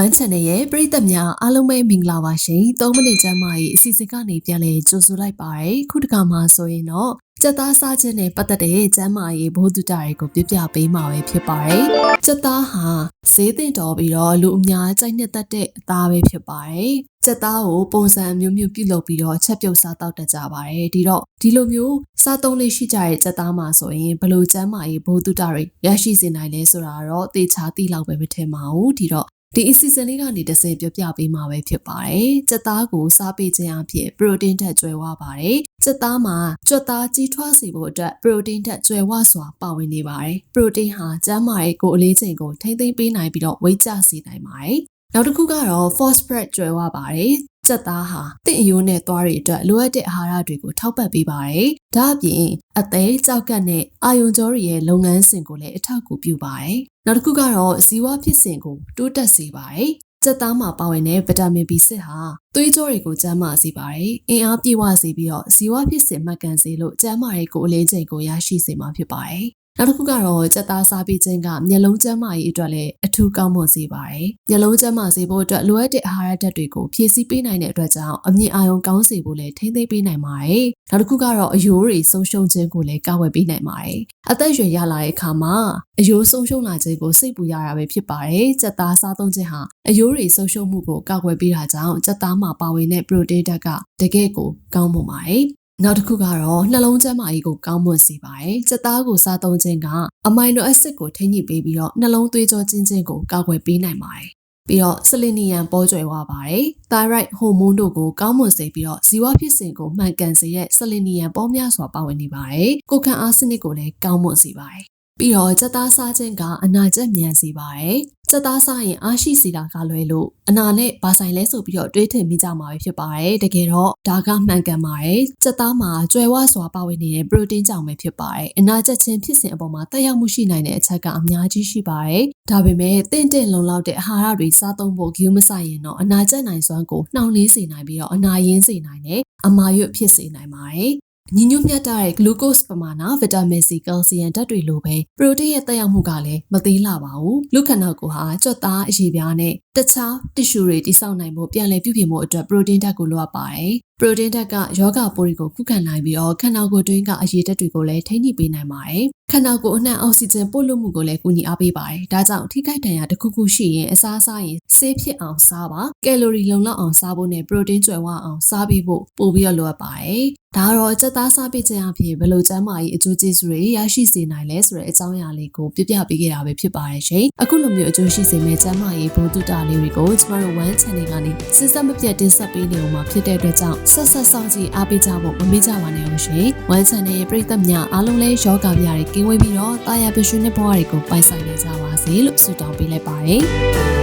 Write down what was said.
One Channel ရဲ့ပရိသတ်များအားလုံးပဲမင်္ဂလာပါရှင်။3မိနစ်ကျမ်းမာရေးအစီအစဉ်ကနေပြန်လည်ကြိုဆိုလိုက်ပါရယ်။ခုတစ်ခါမှဆိုရင်တော့စက်သားစားခြင်းနဲ့ပတ်သက်တဲ့ကျမ်းမာရေးဘိုးတုတာတွေကိုပြပြပေးမှာပဲဖြစ်ပါတယ်။စက်သားဟာဈေးတင်တော်ပြီးတော့လူအများကြိုက်နှစ်သက်တဲ့အသားပဲဖြစ်ပါတယ်။စက်သားကိုပုံစံမျိုးမျိုးပြုလုပ်ပြီးတော့ချက်ပြုတ်စားတောက်တတ်ကြပါတယ်။ဒီတော့ဒီလိုမျိုးစားသုံးလေးရှိကြတဲ့စက်သားမှာဆိုရင်ဘလို့ကျမ်းမာရေးဘိုးတုတာတွေရရှိစေနိုင်လဲဆိုတာတော့သေချာသိလောက်ပဲမထင်ပါဘူး။ဒီတော့ ဒီအစီအစဉ်လေးကနေတစ်ဆင့်ပြောပြပေးမှာပဲဖြစ်ပါတယ်။ကြက်သားကိုစားပေးခြင်းအဖြစ်ပရိုတင်းဓာတ်ကျွဲဝပါတယ်။ကြက်သားမှာကြွက်သားကြီးထွားစေဖို့အတွက်ပရိုတင်းဓာတ်ကျွဲဝစွာပါဝင်နေပါတယ်။ပရိုတင်းဟာကျန်းမာရေးကိုအလေးချိန်ကိုထိမ့်သိမ်းပေးနိုင်ပြီးတော့ဝိတ်ကျစေနိုင်ပါတယ်။နောက်တစ်ခုကတော့ phosphorus ကျွဲဝပါတယ်။ ကြက်သားဟာတင့်အယိုးနဲ့သွားတွေအတွက်လိုအပ်တဲ့အာဟာရတွေကိုထောက်ပံ့ပေးပါတယ်။ဒါ့အပြင်အသေးကြောက်ကတ်နဲ့အာယုံကြောတွေရဲ့လုပ်ငန်းစဉ်ကိုလည်းအထောက်အကူပြုပါတယ်။နောက်တစ်ခုကတော့ဇီဝဖြစ်စဉ်ကိုတိုးတက်စေပါတယ်။စက်သားမှာပါဝင်တဲ့ဗီတာမင် B6 ဟာသွေးကြောတွေကိုကျန်းမာစေပါတယ်။အင်အားပြည့်ဝစေပြီးတော့ဇီဝဖြစ်စဉ်မှတ်ကန်စေလို့ကျန်းမာရေးကိုအလေးချိန်ကိုရရှိစေမှာဖြစ်ပါတယ်။ နောက်တစ်ခုကတော့စက်သားစားပြီးခြင်းကမျက်လုံးကျန်းမာရေးအတွက်လည်းအထူးကောင်းမွန်စေပါတယ်။မျက်လုံးကျန်းမာစေဖို့အတွက်လိုအပ်တဲ့အာဟာရဓာတ်တွေကိုဖြည့်ဆည်းပေးနိုင်တဲ့အတွက်ကြောင့်အမြင့်အာရုံကောင်းစေဖို့လည်းထိန်းသိမ်းပေးနိုင်ပါတယ်။နောက်တစ်ခုကတော့အယိုးတွေဆုံးရှုံးခြင်းကိုလည်းကာဝယ်ပေးနိုင်ပါတယ်။အသက်အရွယ်ရလာတဲ့အခါမှာအယိုးဆုံးရှုံးလာခြင်းကိုစိတ်ပူရတာပဲဖြစ်ပါတယ်။စက်သားစားသုံးခြင်းဟာအယိုးတွေဆုံးရှုံးမှုကိုကာကွယ်ပေးတာကြောင့်စက်သားမှာပါဝင်တဲ့ပရိုတေးဓာတ်ကတကယ့်ကိုကောင်းမွန်ပါတယ်။ နောက်တစ်ခုကတော့နှလုံးကျန်းမာရေးကိုကောင်းမွန်စေပါတယ်။စက်သားကိုစားသုံးခြင်းကအမိုင်နိုအက်ဆစ်ကိုထိန်းညှိပေးပြီးတော့နှလုံးသွေးကြောကျဉ်းခြင်းကိုကာကွယ်ပေးနိုင်ပါတယ်။ပြီးတော့ဆလီနီယမ်ပေါ်ကျွယ်ဝပါတယ်။ thyroid hormone တို့ကိုကောင်းမွန်စေပြီးတော့ဇီဝဖြစ်စဉ်ကိုမှန်ကန်စေတဲ့ဆလီနီယမ်ပေါ်များစွာပါဝင်နေပါတယ်။ကိုခံအားစနစ်ကိုလည်းကောင်းမွန်စေပါတယ်။ ပြီးတော့စက်သားစားခြင်းကအနာကျက်မြန်စေပါတယ်စက်သားစားရင်အားရှိစေတာကလွယ်လို့အနာနဲ့ဘာဆိုင်လဲဆိုပြီးတော့တွေးထင်မိကြမှာပဲဖြစ်ပါတယ်တကယ်တော့ဒါကမှန်ကန်ပါတယ်စက်သားမှာကျွဲဝစွာပါဝင်နေတဲ့ပရိုတင်းကြောင့်ပဲဖြစ်ပါတယ်အနာကျက်ခြင်းဖြစ်စဉ်အပေါ်မှာတက်ရောက်မှုရှိနိုင်တဲ့အချက်ကအများကြီးရှိပါတယ်ဒါပေမဲ့တင့်တင့်လုံလောက်တဲ့အာဟာရတွေစားသုံးဖို့ဂရုမစိုက်ရင်တော့အနာကျက်နိုင်စွမ်းကိုနှောင့်နှေးစေနိုင်ပြီးတော့အနာရင်းစေနိုင်တယ်အမာရွတ်ဖြစ်စေနိုင်ပါတယ် ညီညွတ်မြတ်တဲ့ glucose ပမာဏဗီတာမင် C ကယ်လ်ဆီယမ်ဓာတ်တွေလိုပဲပရိုတိန်းရဲ့တက်ရောက်မှုကလည်းမသေးလာပါဘူးလူခန္ဓာကိုယ်ဟာကြွက်သားအရည်ပြားနဲ့တခြားတစ်ရှူတွေတိစောက်နိုင်ဖို့ပြန်လည်ပြုပြင်ဖို့အတွက်ပရိုတင်းဓာတ်ကိုလိုအပ်ပါတယ်ပရိုတင်းဓာတ်ကယောဂပိုးတွေကိုခုခံနိုင်ပြီးတော့ခန္ဓာကိုယ်တွင်းကအရည်ဓာတ်တွေကိုလည်းထိန်းညှိပေးနိုင်ပါတယ်ခန္ဓာကိုယ်အနှံ့အောက်ဆီဂျင်ပို့လွှတ်မှုကိုလည်းကူညီအားပေးပါတယ်ဒါကြောင့်ထိခိုက်ဒဏ်ရာတစ်ခုခုရှိရင်အစားအစာရင်ဆေးဖြစ်အောင်စားပါကယ်လိုရီလုံလောက်အောင်စားဖို့နဲ့ပရိုတင်းကျွယ်ဝအောင်စားပြီးဖို့ပို့ပြီးတော့လိုအပ်ပါတယ်ဒါတော့စက်သားစားပစ်ခြင်းအဖြစ်ဘယ်လိုကျန်းမာရေးအကျိုးကျေးဇူးတွေရရှိစေနိုင်လဲဆိုတဲ့အကြောင်းအရာလေးကိုပြပြပေးခဲ့တာပဲဖြစ်ပါတယ်ရှင်။အခုလိုမျိုးအကျိုးရှိစေမယ့်ကျန်းမာရေးဘုဒ္ဓတာလေးတွေကိုကျမတို့ One Channel ကနေစစ်စက်မပြတ်တင်ဆက်ပေးနေအောင်မှာဖြစ်တဲ့အတွက်ကြောင့်ဆက်ဆက်ဆောင်ကြည့်အားပေးကြဖို့မမေ့ကြပါနဲ့လို့ရှင်။ One Channel ရဲ့ပရိသတ်များအားလုံးလည်းယောဂဗျာတွေကင်းဝေးပြီးတော့တာယာပရွှေနဲ့ဘဝတွေကိုပိုင်ဆိုင်နေကြပါစေလို့ဆုတောင်းပေးလိုက်ပါတယ်။